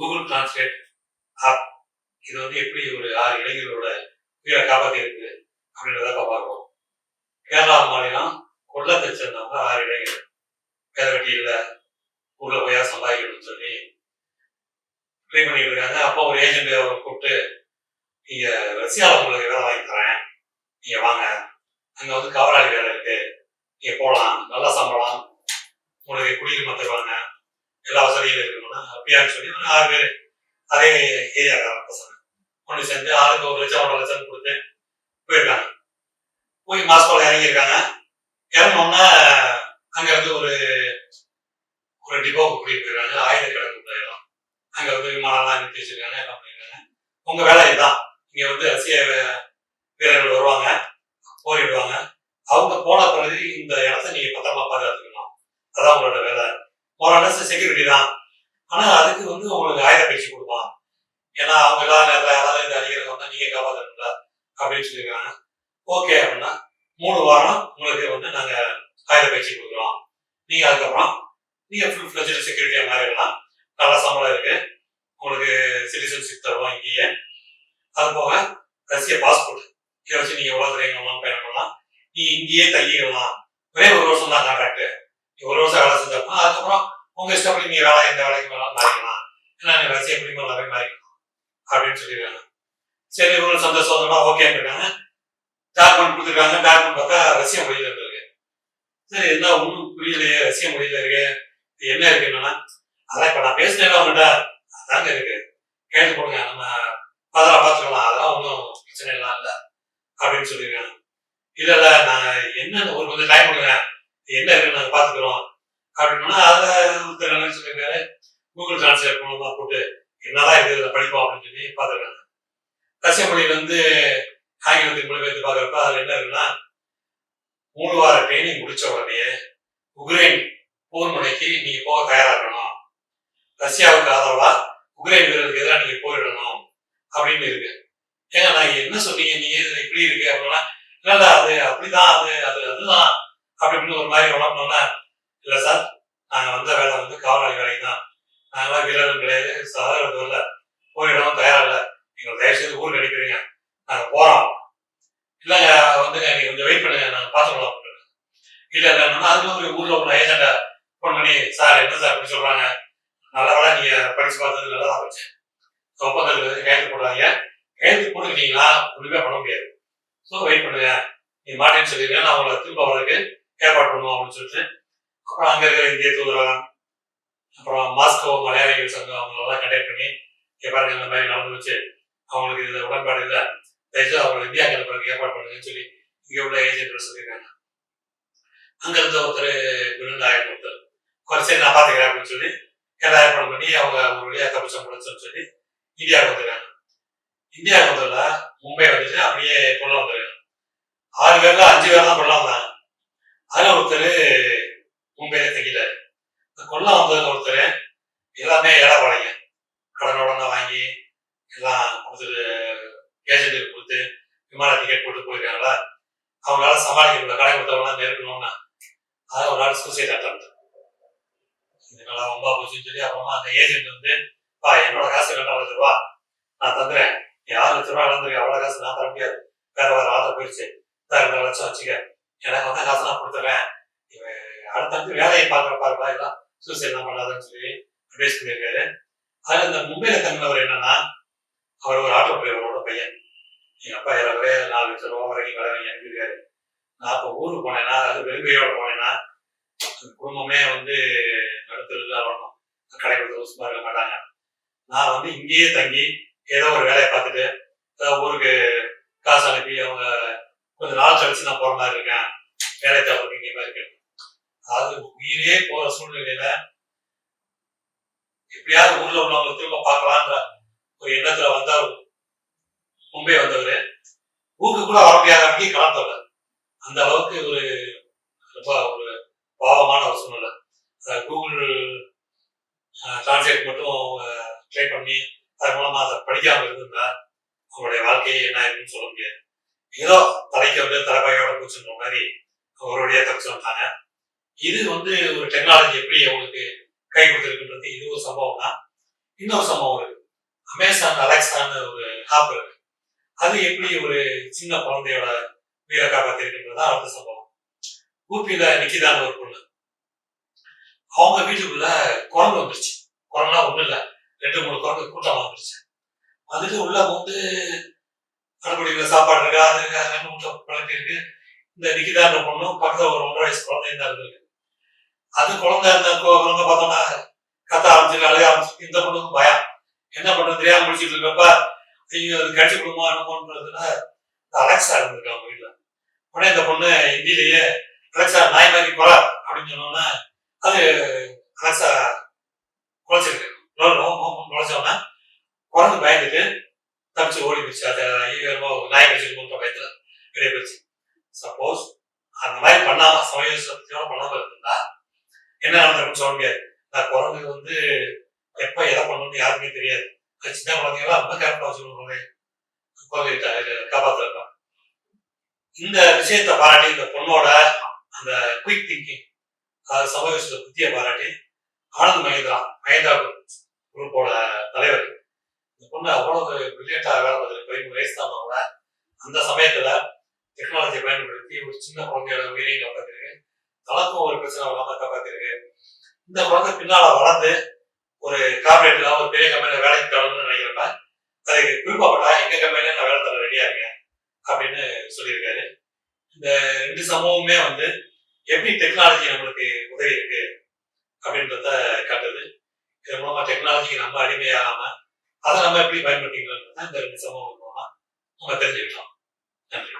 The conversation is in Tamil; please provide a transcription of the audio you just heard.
Google translate app. இது வந்து எப்படி ஒரு ஆறு இளைஞர்களோட உயிரை காப்பாற்றி இருக்குது அப்படின்றத பார்ப்போம். கேரளா மாநிலம் கொள்ளத்தை சேர்ந்தவங்க ஆறு இளைஞர்கள். வேலை வெட்டி இல்லை ஊர்ல போயா சம்பாதிக்கணும்னு சொல்லி ட்ரை பண்ணிட்டு இருக்காங்க அப்போ ஒரு ஏஜென்ட் அவர் கூப்பிட்டு நீங்கள் ரஷ்யாவில் உங்களுக்கு வேலை வாங்கி தரேன். நீங்கள் வாங்க. அங்கே வந்து கவராளி வேலை இருக்கு. நீங்கள் போகலாம் நல்லா சம்பளம். உங்களுக்கு குடியுரிமை அப்படியான்னு சொல்லி ஆறு பேர் அதே ஏரியாக்கார பசங்க ஒன்று சேர்ந்து ஆளுக்கு ஒரு லட்சம் ஒன்றரை லட்சம் கொடுத்து போயிருக்காங்க. போய் மாஸ்கோவில் இறங்கியிருக்காங்க. இறங்கினோன்னா அங்கே வந்து ஒரு ஒரு டிபோக்கு கூட்டிகிட்டு போயிருக்காங்க. ஆயுத கிடக்கு இடம். அங்க வந்து விமானம்லாம் நிறுத்தி வச்சிருக்காங்க எல்லாம் பண்ணிருக்காங்க உங்கள் வேலை இதுதான். இங்கே வந்து ரஷ்ய வீரர்கள் வருவாங்க போரிடுவாங்க. அவங்க போன பிறகு இந்த இடத்த நீங்கள் பத்திரமா பாதுகாத்துக்கணும். அதான் உங்களோட வேலை. மோரலஸ் செக்யூரிட்டி தான். ஆனா அதுக்கு வந்து உங்களுக்கு ஆயுத பயிற்சி கொடுப்பான் ஏன்னா அவங்க எல்லாம் நேரத்தில் யாராவது இந்த அதிகாரம் வந்தா நீங்க காப்பாற்றணும்ல அப்படின்னு சொல்லியிருக்காங்க ஓகே அப்படின்னா மூணு வாரம் உங்களுக்கு வந்து நாங்க ஆயுத பயிற்சி கொடுக்குறோம். நீங்க அதுக்கப்புறம் நீங்க ஃபுல் ஃபிளஜர் செக்யூரிட்டியா மாறிடலாம். நல்ல சம்பளம் இருக்கு. உங்களுக்கு சிட்டிசன்ஷிப் தருவோம் இங்கேயே. அது போக ரஷ்ய பாஸ்போர்ட் இதை வச்சு நீங்க எவ்வளவு எங்கெல்லாம் பயணம் பண்ணலாம். நீ இங்கேயே தங்கிடலாம். ஒரே ஒரு வருஷம் தான் கான்ட்ராக்ட் ஒரு வருஷம் வேலை செஞ்சப்ப அதுக்கப்புறம் உங்க இஷ்டப்படி நீ வேலை எந்த வேலைக்கு வேணாலும் மாறிக்கலாம் ஏன்னா நீ ரஷ்ய குடிமை எல்லாமே மாறிக்கலாம் அப்படின்னு சொல்லியிருக்காங்க சொந்த இவங்க சந்தோஷமா ஓகே இருக்காங்க டாக்குமெண்ட் கொடுத்துருக்காங்க. டாக்குமெண்ட் பார்த்தா ரஷ்ய மொழியில இருக்கு சரி என்ன ஒன்றும் புரியலையே ரஷ்ய மொழியில இருக்கு. என்ன இருக்கு என்னன்னா அதான் இப்ப நான் பேசினேன் அவங்ககிட்ட அதாங்க இருக்கு. கேட்டு கொடுங்க நம்ம அதெல்லாம் பார்த்துக்கலாம். அதெல்லாம் ஒன்றும் பிரச்சனை எல்லாம் இல்லை. அப்படின்னு சொல்லியிருக்காங்க இல்ல இல்ல நாங்க என்ன ஒரு கொஞ்சம் டைம் கொடுங்க. என்ன இருக்குன்னு நாங்க பாத்துக்கிறோம் அப்படின்னா அதை ஒருத்தர் என்ன சொல்லியிருக்காரு. கூகுள் டிரான்ஸ்லேட் மூலமா போட்டு என்னதான் இது இதுல படிப்போம் அப்படின்னு சொல்லி பாத்துருக்காங்க ரஷ்ய மொழியில இருந்து ஆங்கிலத்துக்கு மொழிபெயர்த்து பார்க்குறப்ப அதில் என்ன இருக்குன்னா மூணு வார ட்ரைனிங் முடிச்ச உடனே உக்ரைன் போர் முனைக்கு நீங்கள் போக தயாராகணும். ரஷ்யாவுக்கு ஆதரவா உக்ரைன் வீரர்களுக்கு எதிராக நீங்கள் போரிடணும் அப்படின்னு இருக்கு. ஏங்க நான் என்ன சொன்னீங்க? நீங்கள் இதில் இப்படி இருக்கு அப்படின்னா இல்ல அது அப்படிதான் அது அது அதுதான் அப்படி இப்படின்னு ஒரு மாதிரி வளர்ந்தோம்னா இல்லை சார் நாங்கள் வந்த வேலை வந்து காவலாளி வேலை தான் நாங்களாம் வீரர்கள் கிடையாது சாதாரண போயிடணும் போரிடவும் தயாரா இல்ல எங்களை தயவு செய்து ஊருக்கு அனுப்பிடுங்க நாங்க போறோம் இல்லைங்க வந்துங்க நீங்க கொஞ்சம் வெயிட் பண்ணுங்க நாங்க பாத்துக்கலாம் அப்படின்னு. இல்ல ஒரு ஊர்ல உள்ள ஏஜென்ட ஃபோன் பண்ணி சார் என்ன சார் அப்படி சொல்றாங்க? நல்ல வேலை நீங்க படிச்சு பார்த்தது நல்லா தான் வச்சு ஒப்பந்தத்துல வந்து கையெழுத்து போடாதீங்க. கையெழுத்து போட்டுக்கிட்டீங்களா? ஒன்றுமே பண்ண முடியாது. ஸோ வெயிட் பண்ணுங்க. நீ மாட்டேன்னு சொல்லிருங்க நான் உங்களை திரும்ப வரதுக்கு ஏற்பாடு பண்ணுவோம் அப்படின்னு சொல்லிட்டு அப்புறம் அங்க இருக்கிற இந்திய தூதரகம் அப்புறம் மாஸ்கோ மலையாளிகள் சங்கம் அவங்களெல்லாம் கண்டக்ட் பண்ணி இங்க பாருங்க இந்த மாதிரி நடந்து வச்சு அவங்களுக்கு இதில் உடன்பாடு இல்லை. தயவுசெய்து அவங்களை இந்தியா கிளம்புறதுக்கு ஏற்பாடு பண்ணுங்கன்னு சொல்லி இங்க உள்ள ஏஜென்ட் சொல்லியிருக்காங்க. அங்க இருந்த ஒருத்தர் விருந்தாயன் ஒருத்தர் கொஞ்சம் சரி நான் பாத்துக்கிறேன் அப்படின்னு சொல்லி எல்லாரும் ஏற்பாடு பண்ணி அவங்க ஒரு வழியா கமிஷன் முடிச்சுன்னு சொல்லி இந்தியாவுக்கு வந்துருக்காங்க இந்தியாவுக்கு வந்ததுல மும்பை வந்துட்டு அப்படியே கொள்ள வந்துருக்காங்க ஆறு பேர்ல அஞ்சு பேர் தான் கொள்ள வந்தாங்க. அதுல ஒருத்தர் மும்பையில தங்கிட்டாரு. இந்த கொள்ள வந்ததுல ஒருத்தர் எல்லாமே ஏழைப்பாளைங்க அதான் ஒரு நாள் சூசைட் அட்டம் இதனால ரொம்ப போச்சுன்னு சொல்லி அப்புறமா அந்த ஏஜென்ட் வந்து பா என்னோட காசு கட்ட லட்ச ரூபா நான் தந்துறேன். நீ ஆறு லட்ச ரூபா இழந்துருக்கு அவ்வளோ காசு நான் தர முடியாது. வேற வேற ஆதரவு போயிடுச்சு வேற ரெண்டு லட்சம் வச்சுக்க. எனக்கு வந்து காசு நான் கொடுத்துறேன். இவன் அடுத்தடுத்து வேலையை பார்க்குற பாருப்பா எல்லாம் சூசைட் தான் பண்ணாதுன்னு சொல்லி அட்வைஸ் பண்ணியிருக்காரு. அதில் இந்த மும்பையில தங்கினவர் என்னன்னா அவர் ஒரு ஆட்டோ டிரைவரோட பையன். எங்கள் அப்பா ஏறவே நாலு லட்சம் ரூபா வரைக்கும் கடை வாங்கி அனுப்பியிருக்காரு. நான் இப்போ ஊருக்கு போனேன்னா அது வெறுங்கையோட போனேன்னா குடும்பமே வந்து நடத்துறது வரணும். கடை சும்மா இருக்க மாட்டாங்க நான் வந்து இங்கேயே தங்கி ஏதோ ஒரு வேலையை பார்த்துட்டு ஊருக்கு காசு அனுப்பி அவங்க கொஞ்சம் நாள் கழிச்சு நான் போற மாதிரி இருக்கேன். வேலை தேவை இங்கே மாதிரி இருக்கேன். அதாவது உயிரே போற சூழ்நிலையில எப்படியாவது ஊர்ல உள்ளவங்க திரும்ப பார்க்கலான்ற ஒரு எண்ணத்துல வந்தார். மும்பை வந்தவர். ஊருக்கு கூட வர முடியாத கலந்தவர் அந்த அளவுக்கு ஒரு ரொம்ப ஒரு பாவமான ஒரு சூழ்நிலை அஹ் கூகுள் டிரான்ஸ்லேட் மட்டும் ட்ரை பண்ணி அது மூலமா அதை படிக்காம இருந்திருந்தா அவங்களுடைய வாழ்க்கையே என்ன இருக்குன்னு சொல்ல முடியாது. ஏதோ தலைக்கு வந்து தலைப்பாயோட போச்சுன்ற மாதிரி அவருடைய தப்பிச்சு வந்தாங்க இது வந்து ஒரு டெக்னாலஜி எப்படி அவங்களுக்கு கை கொடுத்துருக்குன்றது இது ஒரு சம்பவம் தான். இன்னொரு சம்பவம் இருக்கு. அமேசான் அலெக்சான்னு ஒரு ஆப் இருக்கு. அது எப்படி ஒரு சின்ன குழந்தையோட உயிரை காப்பாத்திருக்குன்றது தான் அடுத்த சம்பவம். ஊப்பியில நிக்கிதான்னு ஒரு பொண்ணு. அவங்க வீட்டுக்குள்ள குரங்கு வந்துருச்சு. குரங்குலாம் ஒண்ணும் இல்லை. ரெண்டு மூணு குரங்கு கூட்டம் வந்துருச்சு. அதுக்கு உள்ள வந்து கடைப்பிடிக்கிற சாப்பாடு இருக்கா அது இருக்கா அதுன்னு முட்டை பழக்கம் இருக்கு. இந்த நிக்கிதான்ற பொண்ணும் பக்கத்தில் ஒரு ஒன்றரை வயசு குழந்தை தான் இருக்கு அது குழந்தை இருந்த குழந்தை பார்த்தோம்னா கத்த ஆரம்பிச்சிருக்கு அழுக ஆரம்பிச்சிருக்கு. இந்த பொண்ணுக்கு பயம். என்ன பண்றது தெரியாம முடிச்சுட்டு இருக்கப்ப ஐயோ அது கட்சி கொடுமா என்னமோன்றதுல அலெக்ஸா இருந்திருக்கு அவங்க வீட்டில் உடனே இந்த பொண்ணு ஹிந்திலேயே அலெக்ஸா நாய் மாதிரி குறை அப்படின்னு சொன்னோன்னா அது அலெக்ஸா சப்போஸ் அந்த மாதிரி பண்ணாம சமய சக்தியோட பண்ணாம இருந்தா என்ன நடந்திருக்குன்னு சொல்லுங்க. நான் குழந்தைங்க வந்து எப்ப எதை பண்ணணும்னு யாருக்குமே தெரியாது. சின்ன குழந்தைங்களாம் ரொம்ப கேரக்டர் வச்சுக்கணும் குழந்தை. காப்பாத்துறப்ப. இந்த விஷயத்தை பாராட்டி இந்த பொண்ணோட அந்த குயிக் திங்கிங் அதாவது சமூக விஷயத்தை புத்திய பாராட்டி ஆனந்த் மகேந்திரா மகேந்திரா குரூப்போட தலைவர். இந்த பொண்ணு அவ்வளவு பிரில்லியண்டா வேலை பார்த்துருக்கு பதிமூணு வயசு தான் கூட அந்த சமயத்துல டெக்னாலஜியை பயன்படுத்தி ஒரு சின்ன குழந்தையோட உயிரையும் காப்பாத்திருக்கு தனக்கும் ஒரு பிரச்சனை வராம காப்பாத்திருக்கு இந்த குழந்தை பின்னால வளர்ந்து ஒரு கார்பரேட்ல ஒரு பெரிய கம்பெனியில வேலைக்கு தரணும்னு நினைக்கிறப்ப அதுக்கு விருப்பப்பட்டா எங்க கம்பெனில நான் வேலை தர ரெடியா இருக்கேன் அப்படின்னு சொல்லியிருக்காரு. இந்த ரெண்டு சம்பவமுமே வந்து எப்படி டெக்னாலஜி நம்மளுக்கு உதவி இருக்கு அப்படின்றத காட்டுது இதன் மூலமா டெக்னாலஜிக்கு நம்ம அடிமையாகாம அதை நம்ம எப்படி பயன்படுத்திக்கலாம் இந்த ரெண்டு சம்பவம் மூலமா நம்ம தெரிஞ்சுக்கிட்டோம். நன்றி.